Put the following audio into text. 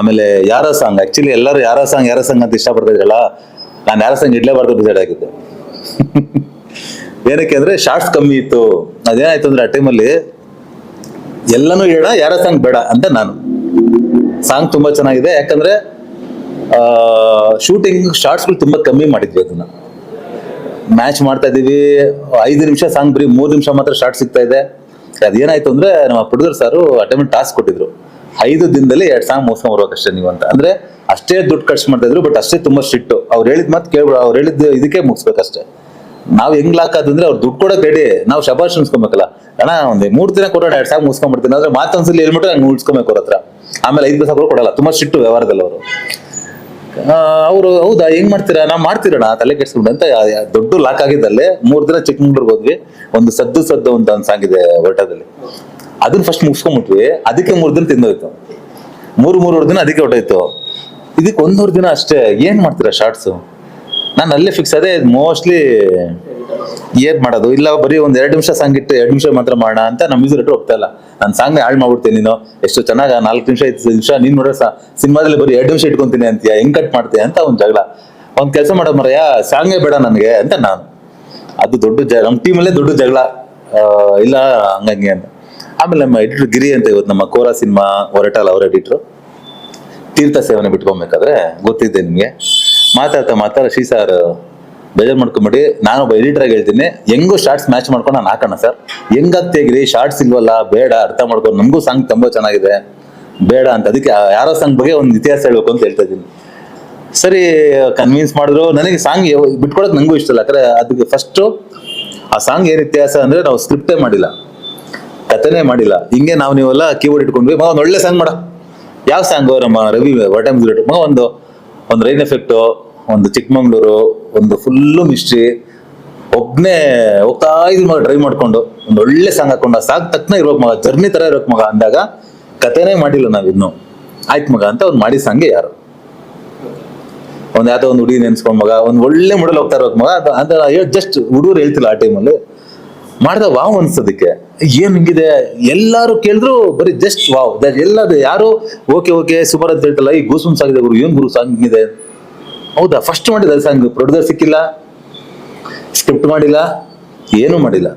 ಆಮೇಲೆ ಯಾರ song? Actually ಎಲ್ಲರೂ ಯಾರ ಸಾಂಗ್ ಯಾರ ಸಾಂಗ್ ಅಂತ ಇಷ್ಟಪಡ್ತಾ ಇದ್ರಲ್ಲ ನಾನು ಯಾರೋ ಸಾಂಗ್ ಇಡ್ಲೇಬಾರ್ದು ಡಿಸೈಡ್ ಆಗಿದ್ದೆ. ಏನಕ್ಕೆ ಅಂದ್ರೆ ಶಾರ್ಟ್ಸ್ ಕಮ್ಮಿ ಇತ್ತು. ಅದೇನಾಯ್ತು ಅಂದ್ರೆ ಆ ಟೈಮಲ್ಲಿ ಎಲ್ಲನೂ ಹೇಳ, ಯಾರ ಸಾಂಗ್ ಬೇಡ ಅಂತ ನಾನು. ಸಾಂಗ್ ತುಂಬಾ ಚೆನ್ನಾಗಿದೆ. ಯಾಕಂದ್ರೆ ಶೂಟಿಂಗ್ ಶಾರ್ಟ್ಸ್ಗಳು ತುಂಬಾ ಕಮ್ಮಿ ಮಾಡಿದ್ವಿ ಅದನ್ನ. ಮ್ಯಾಚ್ ಮಾಡ್ತಾ ಇದೀವಿ ಐದು ನಿಮಿಷ ಸಾಂಗ್ ಬರೀ ಮೂರು ನಿಮಿಷ ಮಾತ್ರ ಶಾರ್ಟ್ ಸಿಗ್ತಾ ಇದೆ. ಅದೇನಾಯ್ತು ಅಂದ್ರೆ ನಮ್ಮ ಪ್ರೊಡ್ಯೂಸರ್ ಸಾರು ಅಟೆಂಡ್ ಟಾಸ್ಕ್ ಕೊಟ್ಟಿದ್ರು. ಐದು ದಿನದಲ್ಲಿ ಎರಡು ಸಾವಿರ ಮುಗಿಸ್ಕೊಂಡ್ ಬರ್ಬೇಕಷ್ಟೇ ನೀವು ಅಂತ. ಅಂದ್ರೆ ಅಷ್ಟೇ ದುಡ್ಡು ಖರ್ಚು ಮಾಡ್ತಾ ಇದ್ರು ಬಟ್ ಅಷ್ಟೇ ತುಂಬಾ ಸ್ಟ್ರಿಕ್ಟ್ ಅವ್ರು ಹೇಳಿದ್ ಮಾತು ಕೇಳ್ಬಿಡ, ಅವ್ರು ಹೇಳಿದ್ ಇದಕ್ಕೆ ಮುಗಿಸ್ಬೇಕಷ್ಟೇ. ನಾವ್ ಹೆಂಗ್ ಲಾಕ್ ಆದ್ರೆ ಅವ್ರು ದುಡ್ಡು ಕೊಡಕ್ ರೆಡಿ ನಾವು ಶಬಾಷ್ ಅನ್ಸ್ಕೊಬೇಕಲ್ಲ ಅಣ್ಣ, ಒಂದ್ ಮೂರ್ ದಿನ ಕೊಡೋಣ, ಎರಡ್ ಸಾವಿರ ಮುಗಿಸ್ಕೊಂಡ್ಬಿಡ್ತೀನಿ ಅಂದ್ರೆ ಮಾತೊಂದ್ಸಲಿ ಹೇಳ್ಬಿಟ್ಟು ನಂಗೆ ಮುಗಿಸ್ಕೊಬೇಕು ಅವ್ರ ಹತ್ರ. ಆಮೇಲೆ ಐದು ದಿವಸ ಕೂಡ ಕೊಡಲ್ಲ. ತುಂಬಾ ಸ್ಟ್ರಿಕ್ಟ್ ವ್ಯವಹಾರದಲ್ಲಿ ಅವರು. ಅವರು, ಹೌದಾ ಹೆಂಗ್ ಮಾಡ್ತೀರಾ? ನಾವು ಮಾಡ್ತೀರಣ್ಣ ತಲೆ ಕೆಡ್ಸ್ಕೊಂಡು ಅಂತ. ದೊಡ್ಡ ಲಾಕ್ ಆಗಿದ್ದಲ್ಲೇ ಮೂರ್ ದಿನ ಚಿಕ್ಕಮಂಗ್ಳೂರ್ಗೆ ಹೋದ್ವಿ. ಒಂದು ಸದ್ದು ಸದ್ದು ಅಂತ ಒಂದ್ ಸಾಂಗ್ ಇದೆ ಅದನ್ನ ಫಸ್ಟ್ ಮುಗಿಸ್ಕೊಂಡ್ಬಿಟ್ವಿ. ಅದಕ್ಕೆ ಮೂರು ದಿನ ತಿಂದೋಯ್ತು. ಮೂರು, ಮೂರುವರೆ ದಿನ ಅದಕ್ಕೆ ಹೊಟ್ಟೋಯ್ತು ಇದಕ್ಕೆ ಒಂದೂವರೆ ದಿನ ಅಷ್ಟೇ, ಏನ್ ಮಾಡ್ತೀರಾ ಶಾರ್ಟ್ಸ್ ನಾನು ಅಲ್ಲೇ ಫಿಕ್ಸ್ ಅದೇ ಮೋಸ್ಟ್ಲಿ ಏನ್ ಮಾಡೋದು? ಇಲ್ಲ, ಬರೀ ಒಂದ್ ಎರಡು ನಿಮಿಷ ಸಾಂಗ್ ಇಟ್ಟು ಎರಡು ನಿಮಿಷ ಮಾತ್ರ ಮಾಡೋಣ ಅಂತ ನಮ್ಮ ಮ್ಯೂಸಿಕ್ ಹೋಗ್ತಾ ನಾನು ಸಾಂಗ್ ಹಾಳು ಮಾಡ್ಬಿಡ್ತೀನಿ ನೀನು. ಎಷ್ಟು ಚೆನ್ನಾಗ ನಾಲ್ಕು ನಿಮಿಷ, ಐದು ನಿಮಿಷ ನೀನ್ ಸಾ ಸಿನಿಮಾದಲ್ಲಿ ಬರೀ ಎರಡು ನಿಮಿಷ ಇಟ್ಕೊಂತೀನಿ ಅಂತೀಯ? ಹೆಂಗ್ ಕಟ್ ಮಾಡ್ತೀಯ ಅಂತ ಒಂದ್ ಜಗಳ. ಒಂದ್ ಕೆಲಸ ಮಾಡೋ ಮರಯ್ಯ ಸಾಂಗೇ ಬೇಡ ನನಗೆ ಅಂತ ನಾನು. ಅದು ದೊಡ್ಡ ಜ ನಮ್ಮ ಟೀಮಲ್ಲೇ ದೊಡ್ಡ ಜಗಳ. ಇಲ್ಲ, ಹಂಗಂಗೆ ಅಂತ. ಆಮೇಲೆ ನಮ್ಮ ಎಡಿಟರ್ ಗಿರಿ ಅಂತ ಇವತ್ತು ನಮ್ಮ ಕೋರಾ ಸಿನಿಮಾ ಹೊರಟಲ್ಲ ಅವ್ರ ಎಡಿಟ್ರು ತೀರ್ಥ ಸೇವನೆ ಬಿಟ್ಕೊಬೇಕಾದ್ರೆ ಗೊತ್ತಿದ್ದೆ ನಿಮಗೆ. ಮಾತಾಡ್ತಾ ಮಾತಾಡ ಶ್ರೀ ಸಾರ್, ಬೇಜಾರ್ ಮಾಡ್ಕೊಂಬಿಡಿ. ನಾನು ಒಬ್ಬ ಎಡಿಟರ್ ಆಗಿ ಹೇಳ್ತೀನಿ. ಹೆಂಗೂ ಶಾರ್ಟ್ಸ್ ಮ್ಯಾಚ್ ಮಾಡ್ಕೊಂಡು ನಾನು ಹಾಕೋಣ ಸರ್ ಹೆಂಗಾಗ್ತೇಗ್ರಿ ಶಾರ್ಟ್ಸ್ ಇಲ್ವಲ್ಲ? ಬೇಡ, ಅರ್ಥ ಮಾಡ್ಕೊಂಡು ನಮಗೂ ಸಾಂಗ್ ತುಂಬ ಚೆನ್ನಾಗಿದೆ. ಬೇಡ ಅಂತ. ಅದಕ್ಕೆ ಯಾರೋ ಸಾಂಗ್ ಬಗ್ಗೆ ಒಂದು ಇತಿಹಾಸ ಹೇಳ್ಬೇಕು ಅಂತ ಹೇಳ್ತಾ ಇದ್ದೀನಿ. ಸರಿ ಕನ್ವಿನ್ಸ್ ಮಾಡಿದ್ರು. ನನಗೆ ಸಾಂಗ್ ಬಿಟ್ಕೊಡೋಕೆ ನಂಗೂ ಇಷ್ಟ ಇಲ್ಲ. ಯಾಕಂದ್ರೆ ಅದಕ್ಕೆ ಫಸ್ಟು ಆ ಸಾಂಗ್ ಏನು ಇತಿಹಾಸ ಅಂದರೆ ನಾವು ಸ್ಕ್ರಿಪ್ಟೇ ಮಾಡಿಲ್ಲ. ಕಥೆನೇ ಮಾಡಿಲ್ಲ. ಹಿಂಗೆ ನಾವು ನೀವೆಲ್ಲ ಕೀಬೋರ್ಡ್ ಇಟ್ಕೊಂಡ್ವಿ. ಮಗ ಒಂದು ಒಳ್ಳೆ ಸಾಂಗ್ ಮಾಡ. ಯಾವ ಸಾಂಗ್ ನಮ್ಮ ರವಿ ವಾಟ್ ಟೈಮ್ ಮಗ ಒಂದು ಒಂದು ರೈನ್ ಎಫೆಕ್ಟ್ ಒಂದು ಚಿಕ್ಕಮಂಗ್ಳೂರು, ಒಂದು ಫುಲ್ಲು ಮಿಸ್ಟ್ರಿ ಒಬ್ಬನೇ ಹೋಗ್ತಾ ಇದ್ ಮಗ ಡ್ರೈವ್ ಮಾಡ್ಕೊಂಡು. ಒಂದು ಒಳ್ಳೆ ಸಾಂಗ್ ಹಾಕೊಂಡು, ಆ ಸಾಂಗ್ ತಕ್ಕನ ಇರ್ಬೇಕು ಮಗ ಜರ್ನಿ ತರ ಇರೋಕ್ ಮಗ ಅಂದಾಗ ಕಥೆನೇ ಮಾಡಿಲ್ಲ ನಾವಿನ್ನು ಆಯ್ತು ಮಗ ಅಂತ ಒಂದು ಮಾಡಿದ ಸಾಂಗೆ ಯಾರು? ಒಂದು ಯಾವ್ದೋ ಒಂದು ಹುಡುಗಿ ನೆನ್ಸ್ಕೊಂಡ್ ಮಗ, ಒಂದು ಒಳ್ಳೆ ಮುಡಲ್ ಹೋಗ್ತಾ ಇರೋಕ್ ಮಗ. ಅಂತ ಜಸ್ಟ್ ಹುಡುಗರು ಹೇಳ್ತಿಲ್ಲ ಆ ಟೈಮಲ್ಲಿ ಮಾಡ್ದ ವಾವ್ ಅನ್ಸೋದಕ್ಕೆ. ಏನ್ ಹಿಂಗಿದೆ? ಎಲ್ಲಾರು ಕೇಳಿದ್ರು ಬರೀ ಜಸ್ಟ್ ವಾವ್. ಎಲ್ಲದು ಯಾರು? ಓಕೆ ಓಕೆ ಸೂಪರ್ ಅಂತ ಹೇಳ್ತಲ್ಲ, ಈ ಗೂಸುಮ್ ಸಾಂಗ್ ಇದೆ ಗುರು, ಏನ್ ಗುರು ಸಾಂಗ್ ಹಿಂಗಿದೆ? ಹೌದಾ? ಫಸ್ಟ್ ಮಾಡಿದ ಸಾಂಗ್ ಪ್ರೊಡ್ಯೂಸರ್ ಸಿಕ್ಕಿಲ್ಲ ಸ್ಕ್ರಿಪ್ಟ್ ಮಾಡಿಲ್ಲ, ಏನು ಮಾಡಿಲ್ಲ.